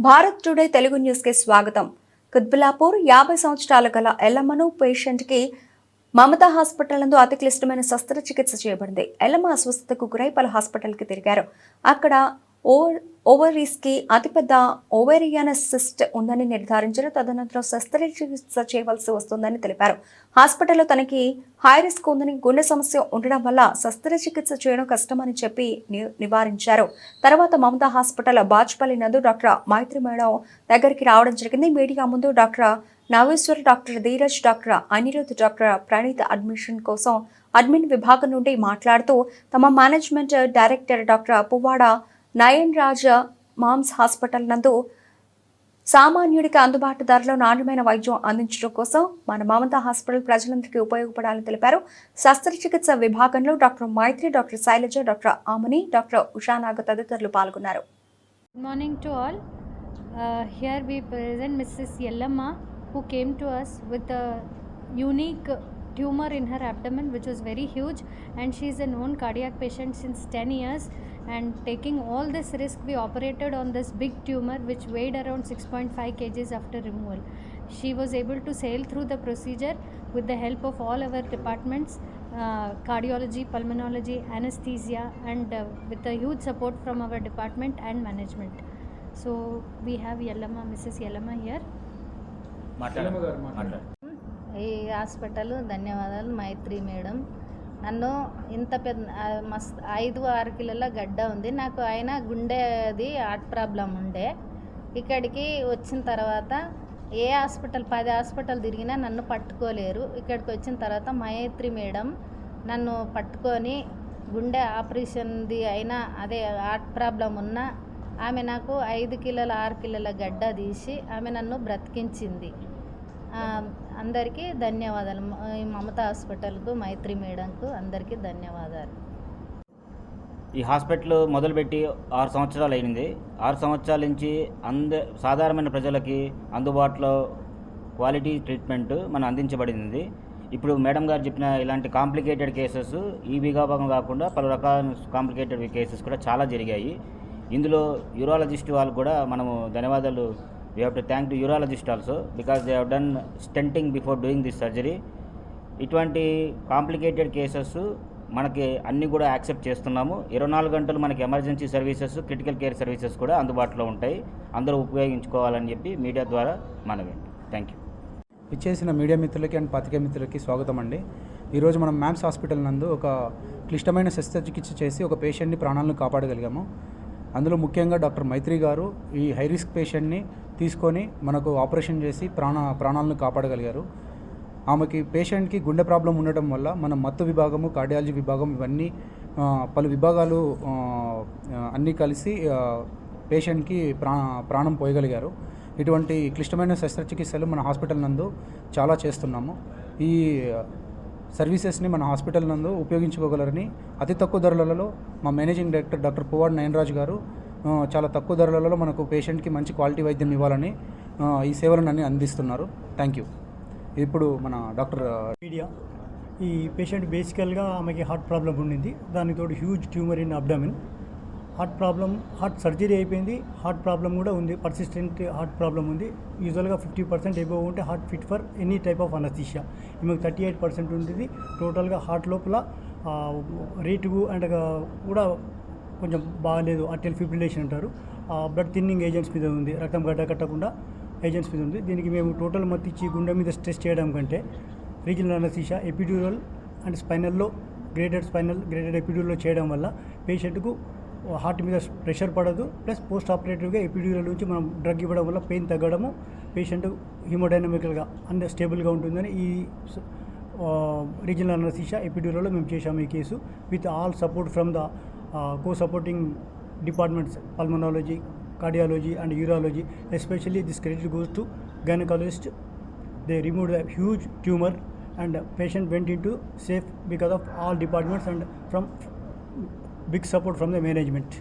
Bharat today Telugu న్యూస్కి స్వాగతం. కుత్బులాపూర్ యాభై సంవత్సరాల గల ఎల్లమ్మను పేషెంట్కి మమతా హాస్పిటల్ నందు అతి క్లిష్టమైన శస్త్రచికిత్స చేయబడింది. ఎల్లమ్మ అస్వస్థతకు గురై పలు హాస్పిటల్కి తిరిగారు. అక్కడ ఓవర్ ఓవరీస్కి అతిపెద్ద ఓవేరియాన సిస్ట్ ఉందని నిర్ధారించారు. తదనంతరం శస్త్రచికిత్స చేయవలసి వస్తుందని తెలిపారు. హాస్పిటల్లో తనకి హై రిస్క్ ఉందని గుండె సమస్య ఉండడం వల్ల శస్త్రచికిత్స చేయడం కష్టమని చెప్పి ని- నివారించారు. తర్వాత మమతా హాస్పిటల్ బాజ్పల్లి నందు డాక్టర్ మైత్రి మేడం దగ్గరికి రావడం జరిగింది. మీడియా ముందు doctor Naveshwar doctor Dheeraj doctor Anirudh doctor Praneeth admission కోసం అడ్మిన్ విభాగం నుండి మాట్లాడుతూ తమ management director doctor Puvvada Nayan Raja moms hospital నందు సామాన్యుడికి అందుబాటు ధరలో నాణ్యమైన వైద్యం అందించడం కోసం మన మమతా హాస్పిటల్ ప్రజలందరికీ ఉపయోగపడాలని తెలిపారు. శస్త్రచికిత్స విభాగంలో doctor Maitri doctor Shailaja doctor Amani doctor Ushanaga తదితరులు పాల్గొన్నారు. Good morning to all here we present Mrs Yellamma who came to us with unique tumor in her abdomen which was very huge and she is a known cardiac patient since 10 years and taking all this risk we operated on this big tumor which weighed around 6.5 kgs after removal. She was able to sail through the procedure with the help of all our departments uh, cardiology, pulmonology, anesthesia, and uh, with a huge support from our department and management. So we have Yellama, Mrs. Yellama here. మాట్లాడు మాట్లాడు ఈ hospital ధన్యవాదాలు మైత్రి madam. నన్ను ఇంత పెద్ద మస్త్ ఐదు ఆరు కిలోల గడ్డ ఉంది. నాకు ఆయన గుండెది హార్ట్ ప్రాబ్లం ఉండే. ఇక్కడికి వచ్చిన తర్వాత ఏ హాస్పిటల్ పది హాస్పిటల్ తిరిగినా నన్ను పట్టుకోలేరు. ఇక్కడికి వచ్చిన తర్వాత మైత్రి మేడం నన్ను పట్టుకొని గుండె ఆపరేషన్ది అయినా అదే హార్ట్ ప్రాబ్లం ఉన్నా ఆమె నాకు ఐదు కిలోల ఆరు కిలోల గడ్డ తీసి ఆమె నన్ను బ్రతికించింది. అందరికీ ధన్యవాదాలు. ఈ మమతా హాస్పిటల్కు మైత్రి మేడంకు అందరికీ ధన్యవాదాలు. ఈ హాస్పిటల్ మొదలుపెట్టి ఆరు సంవత్సరాలు అయింది ఆరు సంవత్సరాల నుంచి అంద సాధారణమైన ప్రజలకి అందుబాటులో క్వాలిటీ ట్రీట్మెంట్ మనం అందించబడింది. ఇప్పుడు మేడం గారు చెప్పిన ఇలాంటి కాంప్లికేటెడ్ కేసెస్ ఈ విభాగం కాకుండా పలు రకాల కాంప్లికేటెడ్ కేసెస్ కూడా చాలా జరిగాయి. ఇందులో యూరాలజిస్ట్ వాళ్ళు కూడా మనము ధన్యవాదాలు we have to thank to urologist also because they have done stenting before doing this surgery ఇటువంటి కాంప్లికేటెడ్ కేసెస్ మనకి అన్నీ కూడా యాక్సెప్ట్ చేస్తున్నాము. ఇరవై నాలుగు గంటలు మనకి emergency services critical care services కూడా అందుబాటులో ఉంటాయి. అందరూ ఉపయోగించుకోవాలని చెప్పి మీడియా ద్వారా మనవి థ్యాంక్ యూ ఇచ్చేసిన మీడియా మిత్రులకి అండ్ పత్రికా మిత్రులకి స్వాగతం అండి ఈరోజు మనం మ్యామ్స్ హాస్పిటల్ నందు ఒక క్లిష్టమైన శస్త్రచికిత్స చేసి ఒక పేషెంట్ని ప్రాణాలను కాపాడగలిగాము. అందులో ముఖ్యంగా డాక్టర్ మైత్రి గారు ఈ హై రిస్క్ పేషెంట్ని తీసుకొని మనకు ఆపరేషన్ చేసి ప్రాణ ప్రాణాలను కాపాడగలిగారు. ఆమెకి పేషెంట్కి గుండె ప్రాబ్లం ఉండటం వల్ల మన మత్తు విభాగము కార్డియాలజీ విభాగం ఇవన్నీ పలు విభాగాలు అన్నీ కలిసి పేషెంట్కి ప్రా ప్రాణం పోయగలిగారు. ఇటువంటి క్లిష్టమైన శస్త్రచికిత్సలు మన హాస్పిటల్ నందు చాలా చేస్తున్నాము. ఈ సర్వీసెస్ని మన హాస్పిటల్ నందు ఉపయోగించుకోగలరని అతి తక్కువ ధరలలో మా managing director doctor Puvvada Nayanaraj గారు చాలా తక్కువ ధరలలో మనకు పేషెంట్కి మంచి క్వాలిటీ వైద్యం ఇవ్వాలని ఈ సేవలను అన్ని అందిస్తున్నారు. థ్యాంక్ యూ ఇప్పుడు మన డాక్టర్ మీడియా. ఈ పేషెంట్ బేసికల్గా ఆమెకి హార్ట్ ప్రాబ్లం ఉండింది. దానికి తోడు huge tumour in abdomen. Heart problem heart surgery అయిపోయింది. హార్ట్ ప్రాబ్లం కూడా ఉంది. పర్సిస్టెంట్ హార్ట్ ప్రాబ్లం ఉంది. యూజువల్గా ఫిఫ్టీ పర్సెంట్ ఎబో ఉంటే heart fit for any type of anaesthesia. ఈమెకు థర్టీ ఎయిట్ పర్సెంట్ ఉంటుంది టోటల్గా హార్ట్ లోపల రేటు అండ్ కూడా కొంచెం బాగాలేదు అటెల్ ఫిబ్రిలేషన్ అంటారు. బ్లడ్ థిన్నింగ్ ఏజెంట్స్ మీద ఉంది రక్తం గడ్డ కట్టకుండా ఏజెంట్స్ మీద ఉంది. దీనికి మేము టోటల్ మత్తిచ్చి గుండె మీద స్ట్రెస్ చేయడం కంటే రీజనల్ అనసీషా ఎపిడ్యూరల్ అండ్ స్పైనల్లో గ్రేటెడ్ స్పైనల్ గ్రేటెడ్ ఎపిడ్యూరల్లో చేయడం వల్ల పేషెంట్కు హార్ట్ మీద ప్రెషర్ పడదు. ప్లస్ పోస్ట్ ఆపరేటివ్గా ఎపిడ్యూరల్ నుంచి మనం డ్రగ్ ఇవ్వడం వల్ల పెయిన్ తగ్గడము పేషెంట్ హిమోడైనమికల్గా అండ్ స్టేబుల్గా ఉంటుందని ఈ రీజనల్ అనసీషా ఎపిడ్యూరల్లో మేము చేశాము ఈ case. With all support from the co supporting departments pulmonology cardiology and urology especially this credit goes to gynecologist they removed a huge tumor and patient went into safe because of all departments and from big support from the management